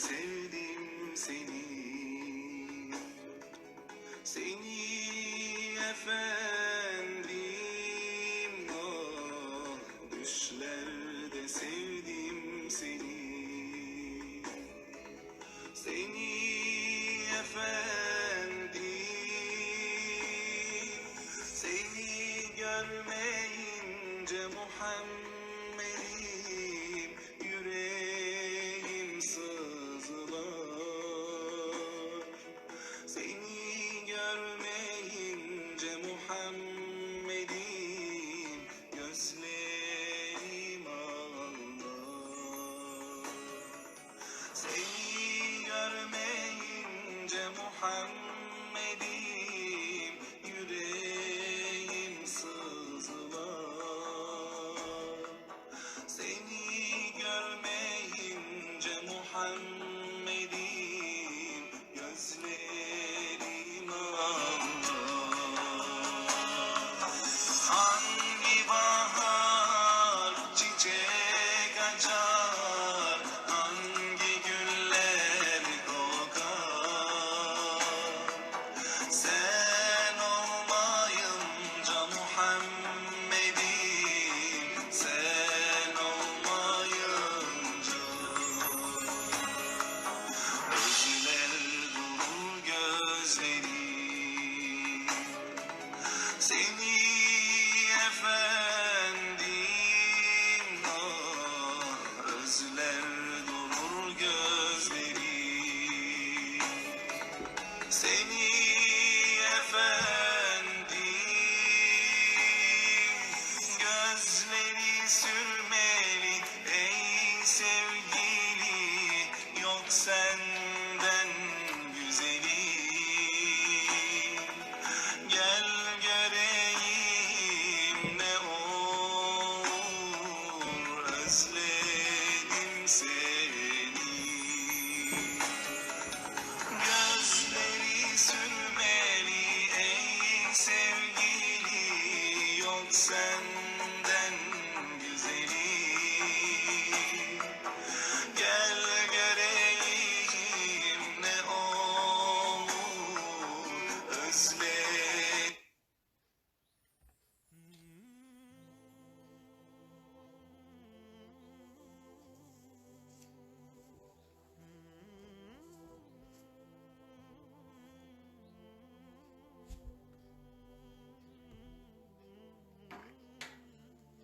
sevdim seni. Seni efendim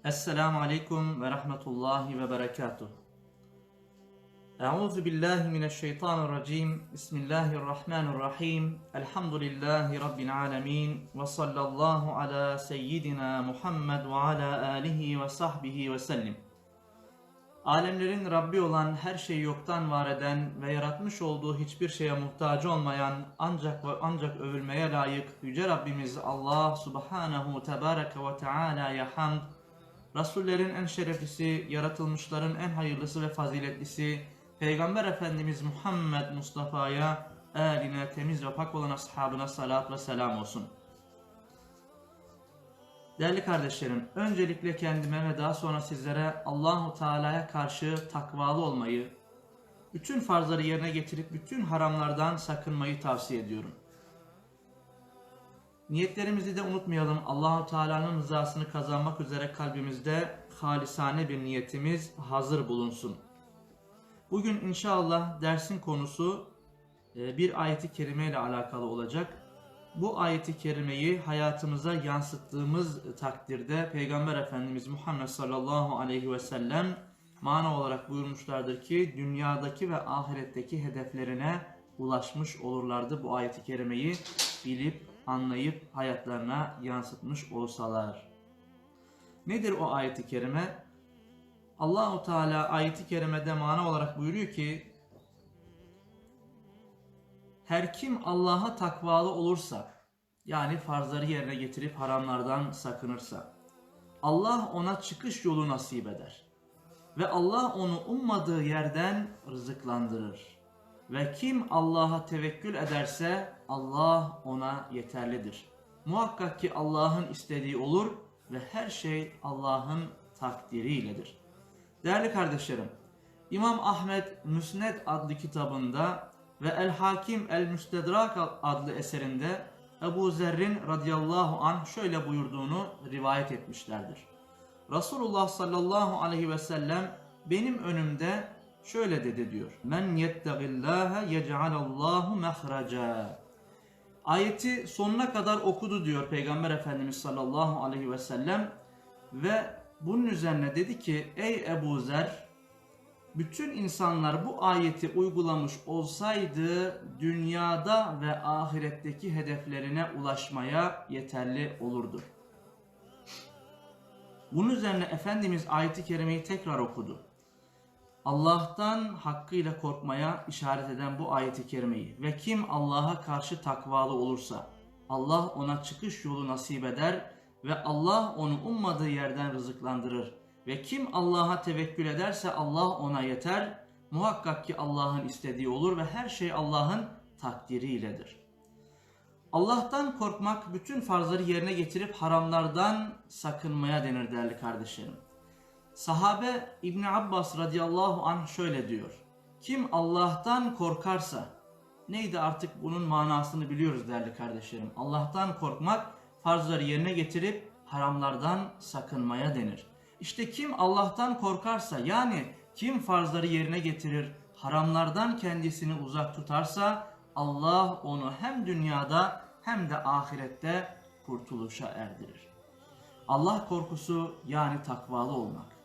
Esselamu Aleyküm ve Rahmetullahi ve Berekatuh. Euzu billahi mineşşeytanirracim. Bismillahirrahmanirrahim. Elhamdülillahi Rabbil alemin. Ve sallallahu ala seyyidina Muhammed ve ala alihi ve sahbihi ve sellim. Alemlerin Rabbi olan her şeyi yoktan var eden ve yaratmış olduğu hiçbir şeye muhtaç olmayan ancak ve ancak övülmeye layık Yüce Rabbimiz Allah Subhanahu Tebareke ve Teala'ya hamd, Rasullerin en şereflisi, yaratılmışların en hayırlısı ve faziletlisi, Peygamber Efendimiz Muhammed Mustafa'ya, eline temiz ve pak olan ashabına salat ve selam olsun. Değerli kardeşlerim, öncelikle kendime ve daha sonra sizlere Allahu Teala'ya karşı takvalı olmayı, bütün farzları yerine getirip bütün haramlardan sakınmayı tavsiye ediyorum. Niyetlerimizi de unutmayalım. Allahu Teala'nın rızasını kazanmak üzere kalbimizde halisane bir niyetimiz hazır bulunsun. Bugün inşallah dersin konusu e, bir ayeti kerime ile alakalı olacak. Bu ayeti kerimeyi hayatımıza yansıttığımız takdirde Peygamber Efendimiz Muhammed sallallahu aleyhi ve sellem mana olarak buyurmuşlardır ki dünyadaki ve ahiretteki hedeflerine ulaşmış olurlardı bu ayeti kerimeyi bilip anlayıp hayatlarına yansıtmış olsalar. Nedir o ayeti kerime? Allahu Teala ayeti kerimede mana olarak buyuruyor ki her kim Allah'a takvalı olursa yani farzları yerine getirip haramlardan sakınırsa Allah ona çıkış yolu nasip eder. Ve Allah onu ummadığı yerden rızıklandırır. Ve kim Allah'a tevekkül ederse Allah ona yeterlidir. Muhakkak ki Allah'ın istediği olur ve her şey Allah'ın takdiriyledir. Değerli kardeşlerim, İmam Ahmet Müsned adlı kitabında ve El Hakim El Müstedrak adlı eserinde Ebu Zerrin radıyallahu anh şöyle buyurduğunu rivayet etmişlerdir. Resulullah sallallahu aleyhi ve sellem benim önümde şöyle dedi diyor. Men yettegillâhe yec'alallahu mehraca. Ayeti sonuna kadar okudu diyor Peygamber Efendimiz sallallahu aleyhi ve sellem ve bunun üzerine dedi ki ey Ebu Zer bütün insanlar bu ayeti uygulamış olsaydı dünyada ve ahiretteki hedeflerine ulaşmaya yeterli olurdu. Bunun üzerine Efendimiz ayeti kerimeyi tekrar okudu. Allah'tan hakkıyla korkmaya işaret eden bu ayeti kerimeyi ve kim Allah'a karşı takvalı olursa Allah ona çıkış yolu nasip eder ve Allah onu ummadığı yerden rızıklandırır. Ve kim Allah'a tevekkül ederse Allah ona yeter. Muhakkak ki Allah'ın istediği olur ve her şey Allah'ın takdiriyledir. Allah'tan korkmak bütün farzları yerine getirip haramlardan sakınmaya denir değerli kardeşlerim. Sahabe İbn Abbas radıyallahu anh şöyle diyor. Kim Allah'tan korkarsa, neydi artık bunun manasını biliyoruz değerli kardeşlerim. Allah'tan korkmak farzları yerine getirip haramlardan sakınmaya denir. İşte kim Allah'tan korkarsa yani kim farzları yerine getirir, haramlardan kendisini uzak tutarsa Allah onu hem dünyada hem de ahirette kurtuluşa erdirir. Allah korkusu yani takvalı olmak.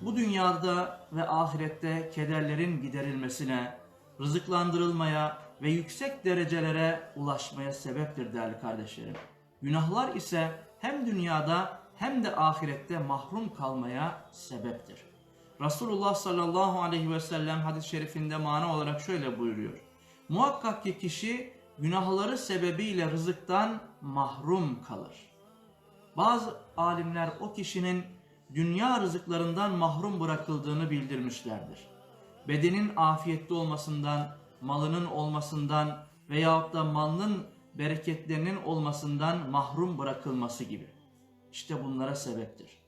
Bu dünyada ve ahirette kederlerin giderilmesine, rızıklandırılmaya ve yüksek derecelere ulaşmaya sebeptir değerli kardeşlerim. Günahlar ise hem dünyada hem de ahirette mahrum kalmaya sebeptir. Resulullah sallallahu aleyhi ve sellem hadis-i şerifinde mana olarak şöyle buyuruyor. Muhakkak ki kişi günahları sebebiyle rızıktan mahrum kalır. Bazı alimler o kişinin dünya rızıklarından mahrum bırakıldığını bildirmişlerdir. Bedenin afiyetli olmasından, malının olmasından veyahut da malının bereketlerinin olmasından mahrum bırakılması gibi. İşte bunlara sebeptir.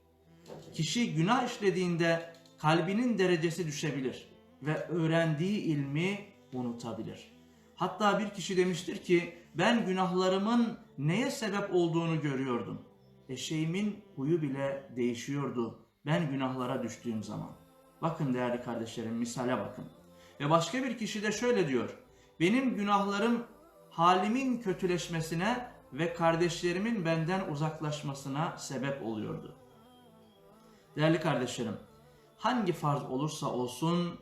Kişi günah işlediğinde kalbinin derecesi düşebilir ve öğrendiği ilmi unutabilir. Hatta bir kişi demiştir ki ben günahlarımın neye sebep olduğunu görüyordum. Eşeğimin huyu bile değişiyordu ben günahlara düştüğüm zaman. Bakın değerli kardeşlerim misale bakın. Ve başka bir kişi de şöyle diyor. Benim günahlarım halimin kötüleşmesine ve kardeşlerimin benden uzaklaşmasına sebep oluyordu. Değerli kardeşlerim, hangi farz olursa olsun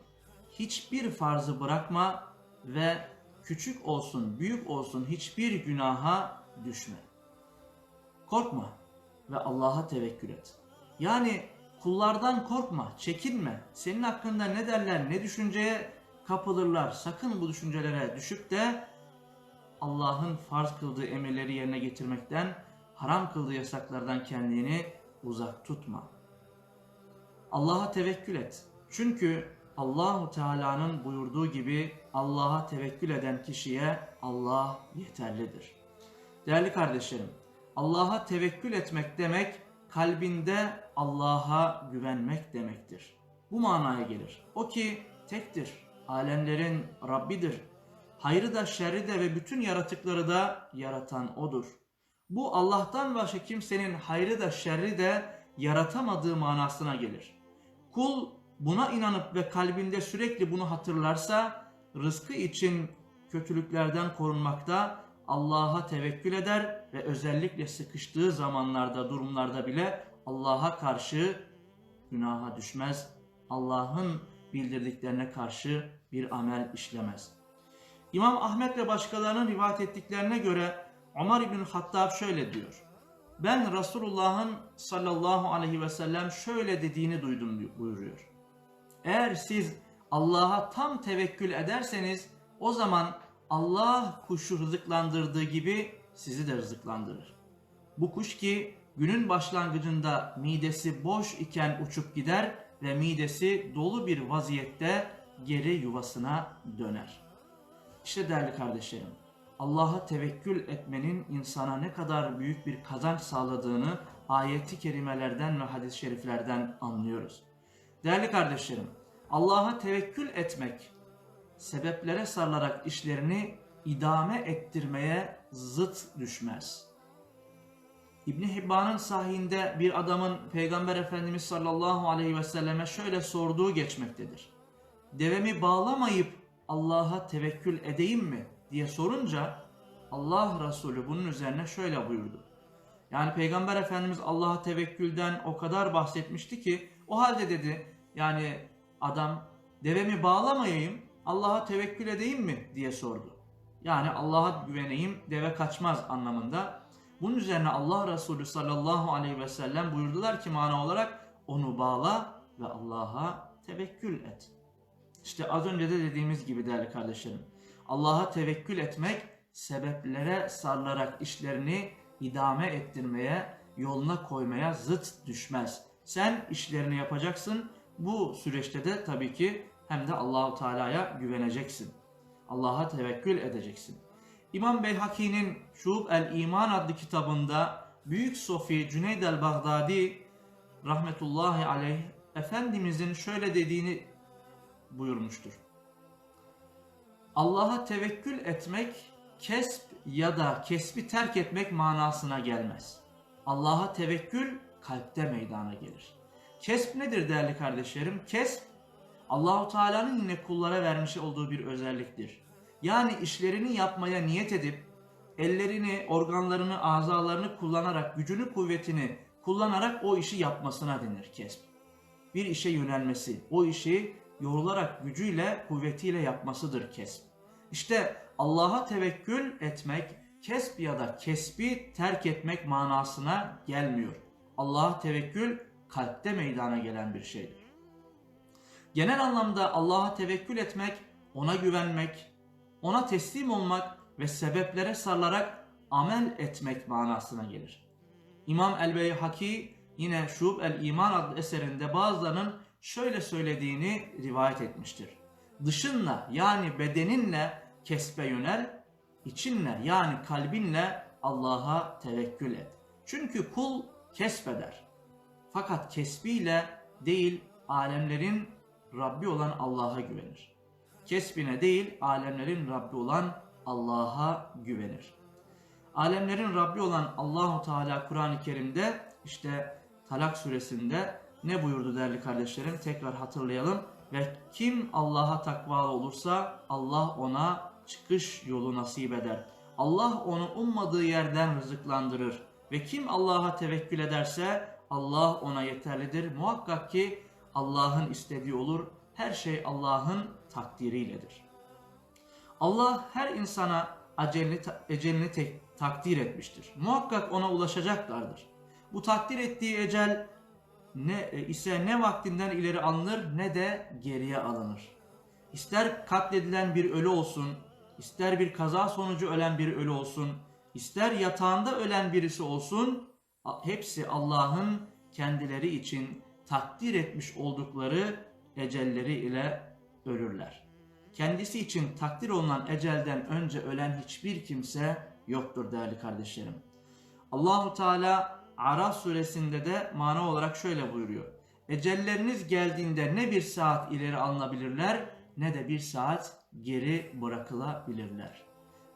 hiçbir farzı bırakma ve küçük olsun, büyük olsun hiçbir günaha düşme. Korkma ve Allah'a tevekkül et. Yani kullardan korkma, çekinme. Senin hakkında ne derler, ne düşünceye kapılırlar. Sakın bu düşüncelere düşüp de Allah'ın farz kıldığı emirleri yerine getirmekten, haram kıldığı yasaklardan kendini uzak tutma. Allah'a tevekkül et. Çünkü Allahu Teala'nın buyurduğu gibi Allah'a tevekkül eden kişiye Allah yeterlidir. Değerli kardeşlerim, Allah'a tevekkül etmek demek kalbinde Allah'a güvenmek demektir. Bu manaya gelir. O ki tektir, alemlerin Rabbidir. Hayrı da şerri de ve bütün yaratıkları da yaratan O'dur. Bu Allah'tan başka kimsenin hayrı da şerri de yaratamadığı manasına gelir. Kul buna inanıp ve kalbinde sürekli bunu hatırlarsa rızkı için kötülüklerden korunmakta Allah'a tevekkül eder ve özellikle sıkıştığı zamanlarda, durumlarda bile Allah'a karşı günaha düşmez. Allah'ın bildirdiklerine karşı bir amel işlemez. İmam Ahmet ve başkalarının rivayet ettiklerine göre Ömer İbn Hattab şöyle diyor. Ben Resulullah'ın sallallahu aleyhi ve sellem şöyle dediğini duydum buyuruyor. Eğer siz Allah'a tam tevekkül ederseniz o zaman Allah kuşu rızıklandırdığı gibi sizi de rızıklandırır. Bu kuş ki günün başlangıcında midesi boş iken uçup gider ve midesi dolu bir vaziyette geri yuvasına döner. İşte değerli kardeşlerim, Allah'a tevekkül etmenin insana ne kadar büyük bir kazanç sağladığını ayeti kerimelerden ve hadis-i şeriflerden anlıyoruz. Değerli kardeşlerim, Allah'a tevekkül etmek, sebeplere sarılarak işlerini idame ettirmeye zıt düşmez. İbn Hibban'ın sahihinde bir adamın Peygamber Efendimiz sallallahu aleyhi ve selleme şöyle sorduğu geçmektedir. Devemi bağlamayıp Allah'a tevekkül edeyim mi diye sorunca Allah Resulü bunun üzerine şöyle buyurdu. Yani Peygamber Efendimiz Allah'a tevekkülden o kadar bahsetmişti ki o halde dedi yani adam devemi bağlamayayım Allah'a tevekkül edeyim mi diye sordu. Yani Allah'a güveneyim deve kaçmaz anlamında. Bunun üzerine Allah Resulü sallallahu aleyhi ve sellem buyurdular ki mana olarak onu bağla ve Allah'a tevekkül et. İşte az önce de dediğimiz gibi değerli kardeşlerim. Allah'a tevekkül etmek sebeplere sarılarak işlerini idame ettirmeye, yoluna koymaya zıt düşmez. Sen işlerini yapacaksın. Bu süreçte de tabii ki hem de Allahu Teala'ya güveneceksin. Allah'a tevekkül edeceksin. İmam Beyhaki'nin Şub el İman adlı kitabında Büyük Sofi Cüneyd el Bağdadi rahmetullahi aleyh Efendimizin şöyle dediğini buyurmuştur. Allah'a tevekkül etmek kesp ya da kesbi terk etmek manasına gelmez. Allah'a tevekkül kalpte meydana gelir. Kesp nedir değerli kardeşlerim? Kesp Allahu Teala'nın yine kullara vermiş olduğu bir özelliktir. Yani işlerini yapmaya niyet edip ellerini, organlarını, azalarını kullanarak, gücünü, kuvvetini kullanarak o işi yapmasına denir kesp. Bir işe yönelmesi, o işi yorularak gücüyle, kuvvetiyle yapmasıdır kesp. İşte Allah'a tevekkül etmek, kesb ya da kesbi terk etmek manasına gelmiyor. Allah'a tevekkül kalpte meydana gelen bir şeydir. Genel anlamda Allah'a tevekkül etmek, ona güvenmek, ona teslim olmak ve sebeplere sarılarak amel etmek manasına gelir. İmam el-Beyhaki yine Şub el-İman adlı eserinde bazılarının şöyle söylediğini rivayet etmiştir. Dışınla yani bedeninle kesbe yönel, içinle yani kalbinle Allah'a tevekkül et. Çünkü kul kesbeder. Fakat kesbiyle değil alemlerin Rabbi olan Allah'a güvenir. Kesbine değil alemlerin Rabbi olan Allah'a güvenir. Alemlerin Rabbi olan Allahu Teala Kur'an-ı Kerim'de işte Talak suresinde ne buyurdu değerli kardeşlerim? Tekrar hatırlayalım. Ve kim Allah'a takvalı olursa Allah ona çıkış yolu nasip eder. Allah onu ummadığı yerden rızıklandırır. Ve kim Allah'a tevekkül ederse Allah ona yeterlidir. Muhakkak ki Allah'ın istediği olur. Her şey Allah'ın takdiriyledir. Allah her insana acelini, ecelini tek, takdir etmiştir. Muhakkak ona ulaşacaklardır. Bu takdir ettiği ecel ne e, ise ne vaktinden ileri alınır ne de geriye alınır. İster katledilen bir ölü olsun, ister bir kaza sonucu ölen bir ölü olsun, ister yatağında ölen birisi olsun, hepsi Allah'ın kendileri için takdir etmiş oldukları ecelleri ile ölürler. Kendisi için takdir olunan ecelden önce ölen hiçbir kimse yoktur değerli kardeşlerim. Allahu Teala Araf suresinde de mana olarak şöyle buyuruyor. Ecelleriniz geldiğinde ne bir saat ileri alınabilirler ne de bir saat geri bırakılabilirler.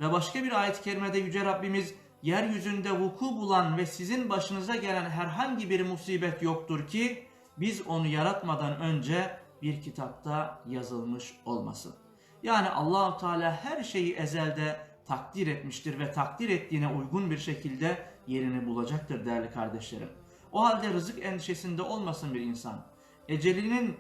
Ve başka bir ayet-i kerimede Yüce Rabbimiz yeryüzünde vuku bulan ve sizin başınıza gelen herhangi bir musibet yoktur ki biz onu yaratmadan önce bir kitapta yazılmış olmasın. Yani Allahu Teala her şeyi ezelde takdir etmiştir ve takdir ettiğine uygun bir şekilde yerini bulacaktır değerli kardeşlerim. O halde rızık endişesinde olmasın bir insan. Ecelinin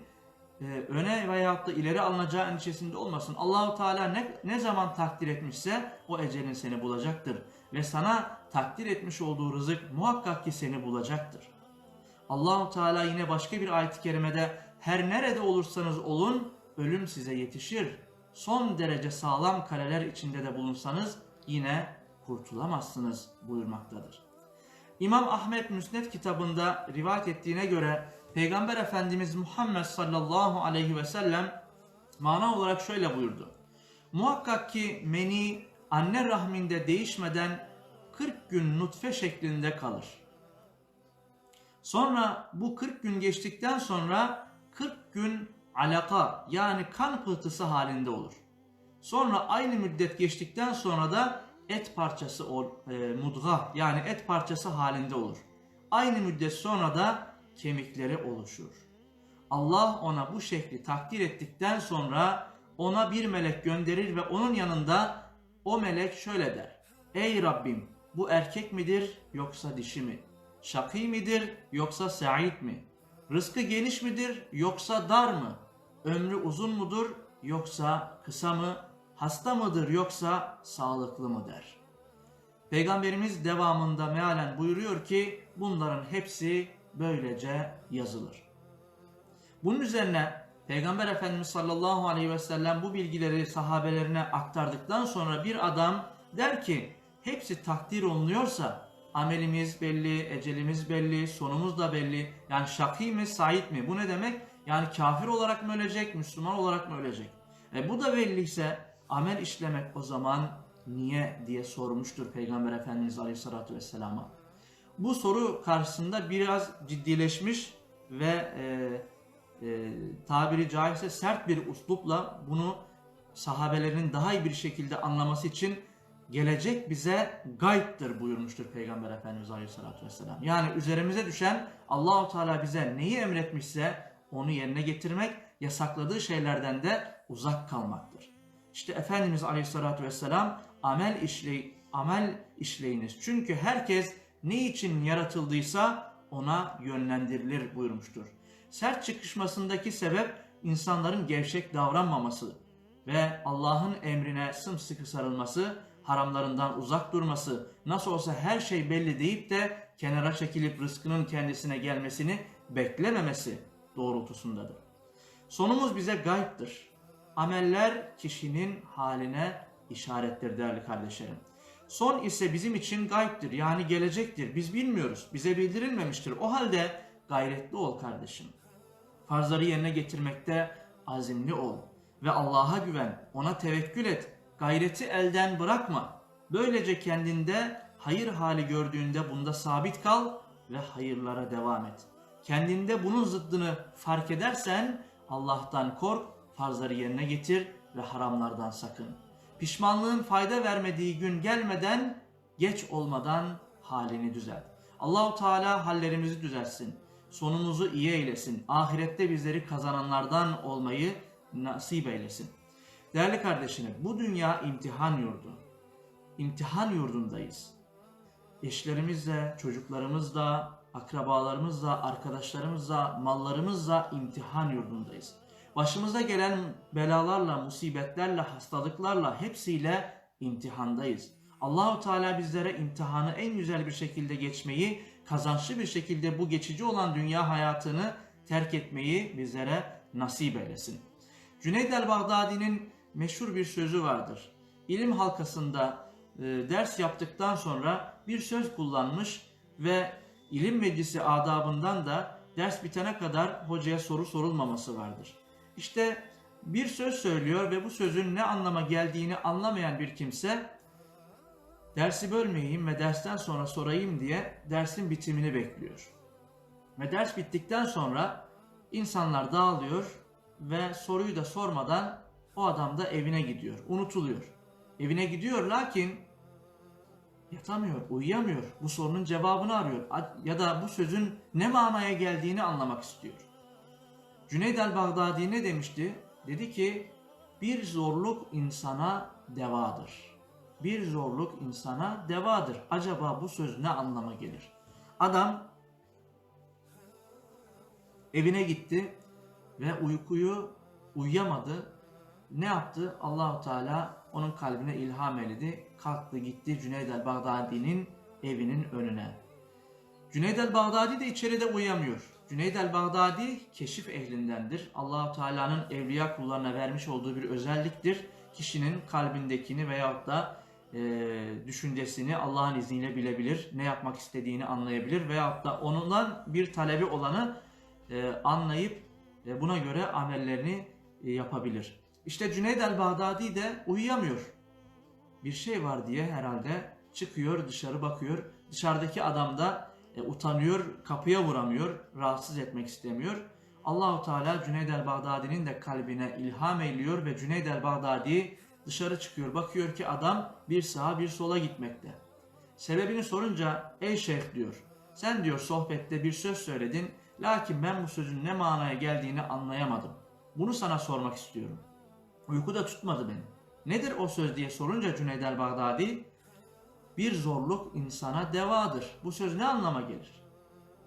e, öne veyahut da ileri alınacağı endişesinde olmasın. Allahu Teala ne, ne zaman takdir etmişse o ecelin seni bulacaktır. Ve sana takdir etmiş olduğu rızık muhakkak ki seni bulacaktır. Allahu Teala yine başka bir ayet-i kerimede her nerede olursanız olun ölüm size yetişir. Son derece sağlam kaleler içinde de bulunsanız yine kurtulamazsınız buyurmaktadır. İmam Ahmet Müsned kitabında rivayet ettiğine göre Peygamber Efendimiz Muhammed sallallahu aleyhi ve sellem mana olarak şöyle buyurdu. Muhakkak ki meni anne rahminde değişmeden 40 gün nutfe şeklinde kalır. Sonra bu 40 gün geçtikten sonra 40 gün alaka yani kan pıhtısı halinde olur. Sonra aynı müddet geçtikten sonra da et parçası e, mudga yani et parçası halinde olur. Aynı müddet sonra da kemikleri oluşur. Allah ona bu şekli takdir ettikten sonra ona bir melek gönderir ve onun yanında o melek şöyle der. Ey Rabbim bu erkek midir yoksa dişi mi? Şakî midir yoksa sa'id mi? Rızkı geniş midir yoksa dar mı? Ömrü uzun mudur yoksa kısa mı? Hasta mıdır yoksa sağlıklı mı der. Peygamberimiz devamında mealen buyuruyor ki bunların hepsi böylece yazılır. Bunun üzerine Peygamber Efendimiz sallallahu aleyhi ve sellem bu bilgileri sahabelerine aktardıktan sonra bir adam der ki hepsi takdir olunuyorsa amelimiz belli, ecelimiz belli, sonumuz da belli. Yani şakî mi, sait mi? Bu ne demek? Yani kafir olarak mı ölecek, Müslüman olarak mı ölecek? E bu da belliyse amel işlemek o zaman niye diye sormuştur Peygamber Efendimiz Aleyhisselatü Vesselam'a. Bu soru karşısında biraz ciddileşmiş ve e, e, tabiri caizse sert bir uslupla bunu sahabelerin daha iyi bir şekilde anlaması için gelecek bize gaybdır buyurmuştur Peygamber Efendimiz Aleyhisselatü Vesselam. Yani üzerimize düşen Allahu Teala bize neyi emretmişse onu yerine getirmek, yasakladığı şeylerden de uzak kalmaktır. İşte Efendimiz Aleyhisselatü Vesselam amel işley amel işleyiniz. Çünkü herkes ne için yaratıldıysa ona yönlendirilir buyurmuştur. Sert çıkışmasındaki sebep insanların gevşek davranmaması ve Allah'ın emrine sımsıkı sarılması, haramlarından uzak durması, nasıl olsa her şey belli deyip de kenara çekilip rızkının kendisine gelmesini beklememesi doğrultusundadır. Sonumuz bize gayiptir. Ameller kişinin haline işarettir değerli kardeşlerim. Son ise bizim için gayiptir yani gelecektir. Biz bilmiyoruz. Bize bildirilmemiştir. O halde gayretli ol kardeşim. Farzları yerine getirmekte azimli ol. Ve Allah'a güven. Ona tevekkül et. Gayreti elden bırakma. Böylece kendinde hayır hali gördüğünde bunda sabit kal ve hayırlara devam et. Kendinde bunun zıddını fark edersen Allah'tan kork, farzları yerine getir ve haramlardan sakın. Pişmanlığın fayda vermediği gün gelmeden, geç olmadan halini düzelt. Allahu Teala hallerimizi düzelsin. Sonumuzu iyi eylesin. Ahirette bizleri kazananlardan olmayı nasip eylesin. Değerli kardeşlerim, bu dünya imtihan yurdu. İmtihan yurdundayız. Eşlerimizle, çocuklarımızla, akrabalarımızla, arkadaşlarımızla, mallarımızla imtihan yurdundayız. Başımıza gelen belalarla, musibetlerle, hastalıklarla hepsiyle imtihandayız. Allahu Teala bizlere imtihanı en güzel bir şekilde geçmeyi, kazançlı bir şekilde bu geçici olan dünya hayatını terk etmeyi bizlere nasip eylesin. Cüneyd el-Bağdadi'nin meşhur bir sözü vardır. İlim halkasında e, ders yaptıktan sonra bir söz kullanmış ve ilim meclisi adabından da ders bitene kadar hocaya soru sorulmaması vardır. İşte bir söz söylüyor ve bu sözün ne anlama geldiğini anlamayan bir kimse dersi bölmeyeyim ve dersten sonra sorayım diye dersin bitimini bekliyor. Ve ders bittikten sonra insanlar dağılıyor ve soruyu da sormadan o adam da evine gidiyor, unutuluyor. Evine gidiyor lakin yatamıyor, uyuyamıyor. Bu sorunun cevabını arıyor ya da bu sözün ne manaya geldiğini anlamak istiyor. Cüneyd el-Bağdadi ne demişti? Dedi ki bir zorluk insana devadır. Bir zorluk insana devadır. Acaba bu söz ne anlama gelir? Adam evine gitti ve uykuyu uyuyamadı. Ne yaptı? Allahu Teala onun kalbine ilham eledi. Kalktı gitti Cüneyd el-Bağdadi'nin evinin önüne. Cüneyd el-Bağdadi de içeride uyuyamıyor. Cüneyd el-Bağdadi keşif ehlindendir. Allahu Teala'nın evliya kullarına vermiş olduğu bir özelliktir. Kişinin kalbindekini veyahut da e, düşüncesini Allah'ın izniyle bilebilir. Ne yapmak istediğini anlayabilir veyahut da onundan bir talebi olanı e, anlayıp e, buna göre amellerini e, yapabilir. İşte Cüneyd el-Bağdadi de uyuyamıyor. Bir şey var diye herhalde çıkıyor dışarı bakıyor. Dışarıdaki adam da e, utanıyor, kapıya vuramıyor, rahatsız etmek istemiyor. Allahu Teala Cüneyd el-Bağdadi'nin de kalbine ilham ediyor ve Cüneyd el-Bağdadi dışarı çıkıyor. Bakıyor ki adam bir sağa bir sola gitmekte. Sebebini sorunca ey şeyh diyor. Sen diyor sohbette bir söz söyledin. Lakin ben bu sözün ne manaya geldiğini anlayamadım. Bunu sana sormak istiyorum. Uyku da tutmadı beni. Nedir o söz diye sorunca Cüneyd el-Bağdadi bir zorluk insana devadır. Bu söz ne anlama gelir?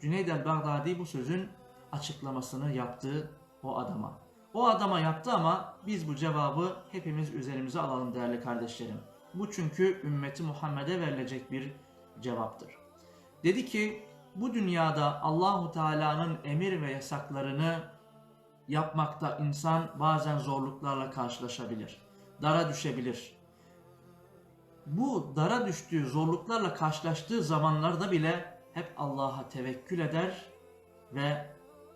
Cüneyd el-Bağdadi bu sözün açıklamasını yaptı o adama. O adama yaptı ama biz bu cevabı hepimiz üzerimize alalım değerli kardeşlerim. Bu çünkü ümmeti Muhammed'e verilecek bir cevaptır. Dedi ki bu dünyada Allahu Teala'nın emir ve yasaklarını yapmakta insan bazen zorluklarla karşılaşabilir. Dara düşebilir. Bu dara düştüğü zorluklarla karşılaştığı zamanlarda bile hep Allah'a tevekkül eder ve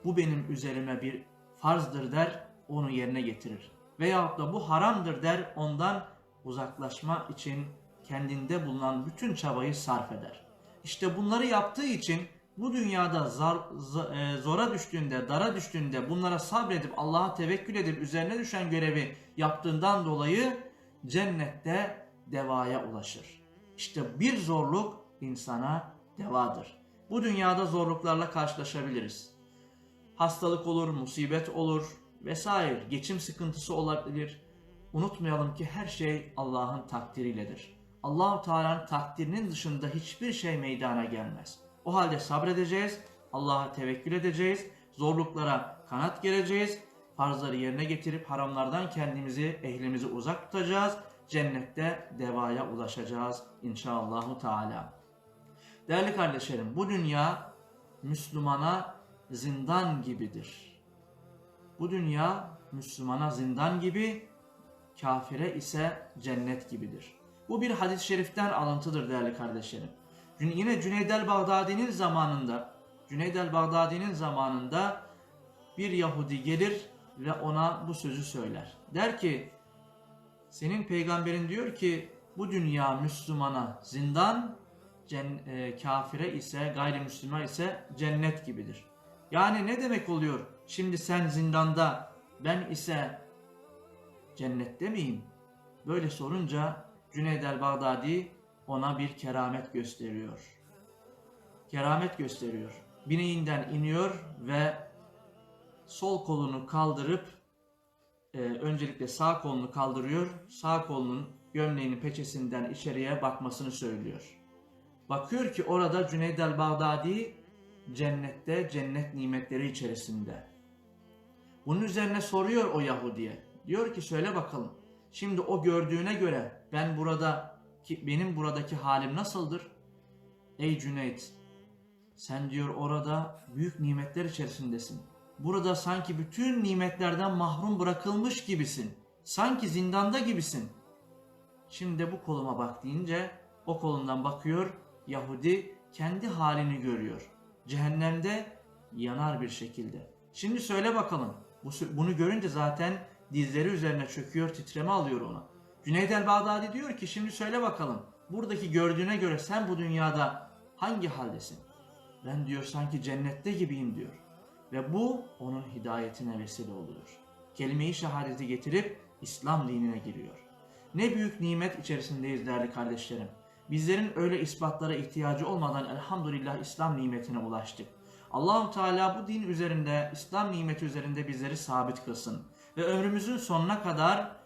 bu benim üzerime bir farzdır der, onu yerine getirir. Veyahut da bu haramdır der, ondan uzaklaşma için kendinde bulunan bütün çabayı sarf eder. İşte bunları yaptığı için bu dünyada zar, za- e, zora düştüğünde, dara düştüğünde bunlara sabredip Allah'a tevekkül edip üzerine düşen görevi yaptığından dolayı cennette devaya ulaşır. İşte bir zorluk insana devadır. Bu dünyada zorluklarla karşılaşabiliriz. Hastalık olur, musibet olur vesaire, geçim sıkıntısı olabilir. Unutmayalım ki her şey Allah'ın takdiriyledir. Allahu Teala'nın takdirinin dışında hiçbir şey meydana gelmez. O halde sabredeceğiz, Allah'a tevekkül edeceğiz, zorluklara kanat gereceğiz, farzları yerine getirip haramlardan kendimizi, ehlimizi uzak tutacağız. Cennette devaya ulaşacağız inşallahü teala. Değerli kardeşlerim, bu dünya Müslümana zindan gibidir. Bu dünya Müslümana zindan gibi, kafire ise cennet gibidir. Bu bir hadis-i şeriften alıntıdır değerli kardeşlerim. Yine Cüneyd el-Bağdadi'nin zamanında, Cüneyd el-Bağdadi'nin zamanında bir Yahudi gelir ve ona bu sözü söyler. Der ki, senin peygamberin diyor ki bu dünya Müslümana zindan, cen, e, kafire ise gayrimüslima ise cennet gibidir. Yani ne demek oluyor? Şimdi sen zindanda, ben ise cennette miyim? Böyle sorunca Cüneyd el-Bağdadi ona bir keramet gösteriyor. Keramet gösteriyor. Bineğinden iniyor ve sol kolunu kaldırıp e, öncelikle sağ kolunu kaldırıyor. Sağ kolunun gömleğinin peçesinden içeriye bakmasını söylüyor. Bakıyor ki orada Cüneyd el-Bağdadi cennette, cennet nimetleri içerisinde. Bunun üzerine soruyor o Yahudi'ye. Diyor ki söyle bakalım. Şimdi o gördüğüne göre ben burada ki benim buradaki halim nasıldır? Ey Cüneyt, sen diyor orada büyük nimetler içerisindesin. Burada sanki bütün nimetlerden mahrum bırakılmış gibisin. Sanki zindanda gibisin. Şimdi bu koluma bak deyince o kolundan bakıyor Yahudi kendi halini görüyor. Cehennemde yanar bir şekilde. Şimdi söyle bakalım. Bu, bunu görünce zaten dizleri üzerine çöküyor, titreme alıyor ona. Cüneyd el-Bağdadi diyor ki şimdi söyle bakalım. Buradaki gördüğüne göre sen bu dünyada hangi haldesin? Ben diyor sanki cennette gibiyim diyor. Ve bu onun hidayetine vesile oluyor. Kelime-i şehadeti getirip İslam dinine giriyor. Ne büyük nimet içerisindeyiz değerli kardeşlerim. Bizlerin öyle ispatlara ihtiyacı olmadan elhamdülillah İslam nimetine ulaştık. Allahu Teala bu din üzerinde, İslam nimeti üzerinde bizleri sabit kılsın ve ömrümüzün sonuna kadar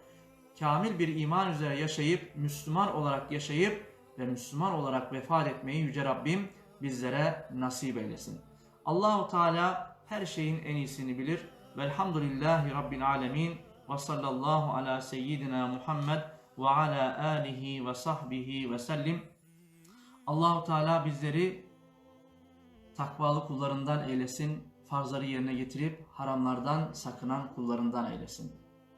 kamil bir iman üzere yaşayıp Müslüman olarak yaşayıp ve Müslüman olarak vefat etmeyi yüce Rabbim bizlere nasip eylesin. Allahu Teala her şeyin en iyisini bilir. Velhamdülillahi Rabbil alemin ve sallallahu ala seyyidina Muhammed ve ala alihi ve sahbihi ve sellim. Allahu Teala bizleri takvalı kullarından eylesin, farzları yerine getirip haramlardan sakınan kullarından eylesin.